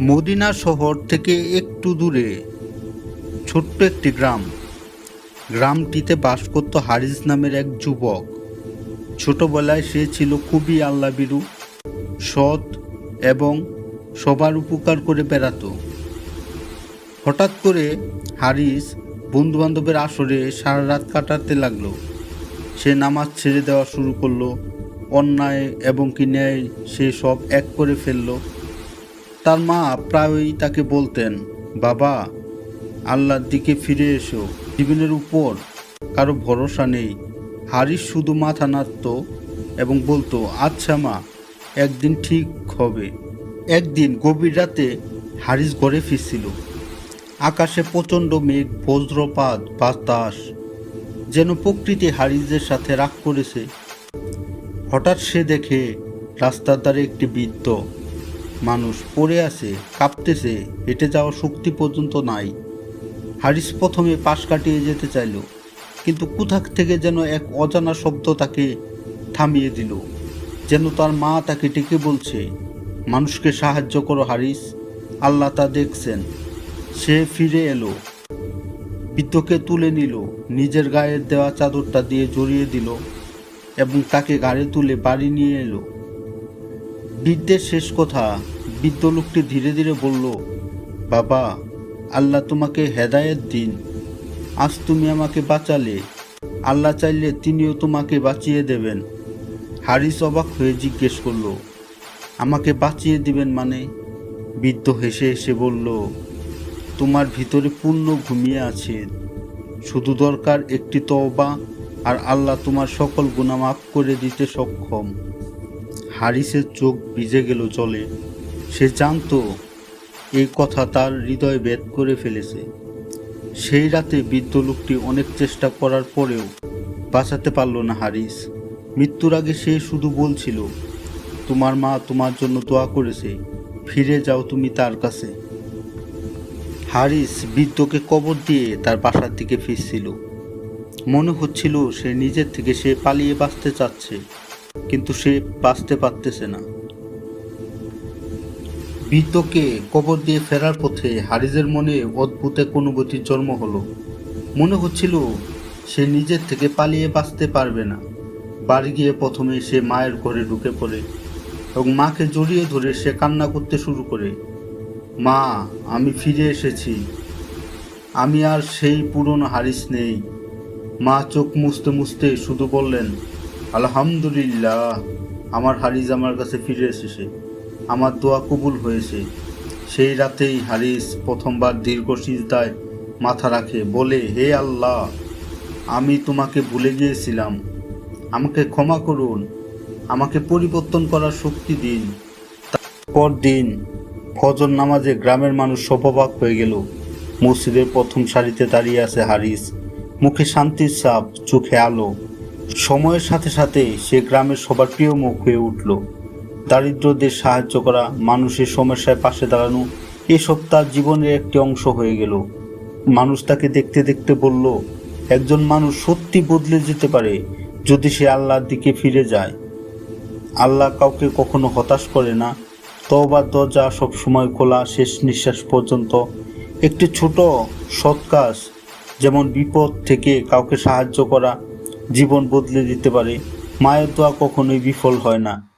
Medina শহর থেকে একটু দূরে, ছোট্ট একটি গ্রাম। গ্রামটিতে বাস করত হারিস নামের এক যুবক। ছোটবেলায় সে ছিল খুবই আল্লাবিরু, সৎ এবং সবার উপকার করে বেড়াতো। হঠাৎ করে হারিস বন্ধুবান্ধবের আসরে সারা রাত কাটাতে লাগল। সে নামাজ ছেড়ে দেওয়া শুরু করল, অন্যায় এবং কি ন্যায় সে সব এক করে ফেলল। তার মা প্রায়ই তাকে বলতেন, বাবা, আল্লাহর দিকে ফিরে এসো। জীবনের উপর কারও ভরসা নেই। হারিস শুধু মাথা নাড়ত এবং বলতো আচ্ছা মা, একদিন ঠিক হবে। একদিন গভীর রাতে হারিস ঘরে ফিরছিল। আকাশে প্রচণ্ড মেঘ, বজ্রপাত, বাতাস, যেন প্রকৃতি হারিসের সাথে রাগ করেছে। হঠাৎ সে দেখে রাস্তার ধারে একটি বৃদ্ধ মানুষ পড়ে আছে, কাঁপতেছে, হেঁটে যাওয়ার শক্তি পর্যন্ত নাই। হারিস প্রথমে পাশ কাটিয়ে যেতে চাইল, কিন্তু কোথা থেকে যেন এক অজানা শব্দ তাকে থামিয়ে দিল, যেন তার মা তাকে ডেকে বলছে, মানুষকে সাহায্য করো হারিস, আল্লাহ তা দেখছেন। সে ফিরে এলো বৃদ্ধকে তুলে নিল, নিজের গায়ের দেওয়া চাদরটা দিয়ে জড়িয়ে দিল এবং তাকে গাড়ি তুলে বাড়ি নিয়ে এলো। বৃদ্ধের শেষ কথা বৃদ্ধ লোকটি ধীরে ধীরে বলল, বাবা, আল্লাহ তোমাকে হেদায়েত দিন। আজ তুমি আমাকে বাঁচালে। আল্লাহ চাইলে তিনিও তোমাকে বাঁচিয়ে দেবেন। হারিস অবাক হয়ে জিজ্ঞেস করল, আমাকে বাঁচিয়ে দিবেন মানে? বৃদ্ধ হেসে হেসে বলল, তোমার ভিতরে পূর্ণ ঘুমিয়ে আছে। শুধু দরকার একটি তওবা আর আল্লাহ তোমার সকল গুণা মাফ করে দিতে সক্ষম। হারিসের চোখ ভিজে গেল চলে সে জানতো এই কথা তার হৃদয় ভেদ করে ফেলেছে। সেই রাতে বৃদ্ধ লোকটি অনেক চেষ্টা করার পরেও বাঁচাতে পারল না হারিস। মৃত্যুর আগে সে শুধু বলছিল, তোমার মা তোমার জন্য দোয়া করেছে, ফিরে যাও তুমি তার কাছে। হারিস বৃদ্ধকে কবর দিয়ে তার বাসার দিকে ফিরছিল। মনে হচ্ছিল সে নিজের থেকে সে পালিয়ে বাঁচতে চাচ্ছে। কিন্তু সে বাঁচতে পারতেছে না। বৃদ্ধকে কবর দিয়ে ফেরার পথে হারিজের মনে অদ্ভুত এক অনুভূতির জন্ম হলো। মনে হচ্ছিল সে নিজের থেকে পালিয়ে বাঁচতে পারবে না। বাড়ি গিয়ে প্রথমে সে মায়ের ঘরে ঢুকে পড়ে এবং মাকে জড়িয়ে ধরে সে কান্না করতে শুরু করে। মা, আমি ফিরে এসেছি। আমি আর সেই পুরনো হারিস নেই। মা চোখ মুছতে মুছতে শুধু বললেন আলহামদুলিল্লাহ, আমার হারিস আমার কাছে ফিরে এসেছে। আমার দোয়া কবুল হয়েছে। সেই রাতেই হারিস প্রথমবার দীর্ঘ সিজদায় মাথা রাখে, বলে, হে আল্লাহ, আমি তোমাকে ভুলে গিয়েছিলাম। আমাকে ক্ষমা করুন। আমাকে পরিবর্তন করার শক্তি দিন। তারপর পরদিন ফজর নামাজে গ্রামের মানুষ সপবাক হয়ে গেল। মসজিদের প্রথম সারিতে দাঁড়িয়ে আছে হারিস। মুখে শান্তির সাপ চোখে আলো। সময়ের সাথে সাথে সে গ্রামের সবার প্রিয় মুখ হয়ে উঠল। দারিদ্রদের সাহায্য করা, মানুষের সমস্যায় পাশে দাঁড়ানো, এসব তার জীবনের একটি অংশ হয়ে গেল। মানুষ তাকে দেখতে দেখতে বলল, একজন মানুষ সত্যি বদলে যেতে পারে যদি সে আল্লাহর দিকে ফিরে যায়। আল্লাহ কাউকে কখনো হতাশ করে না। তওবার দরজা সবসময় খোলা, শেষ নিঃশ্বাস পর্যন্ত। একটি ছোট সৎ কাজ, যেমন বিপদ থেকে কাউকে সাহায্য করা জীবন বদলে দিতে পারে। মায়ের দোয়া কখনোই বিফল হয় না।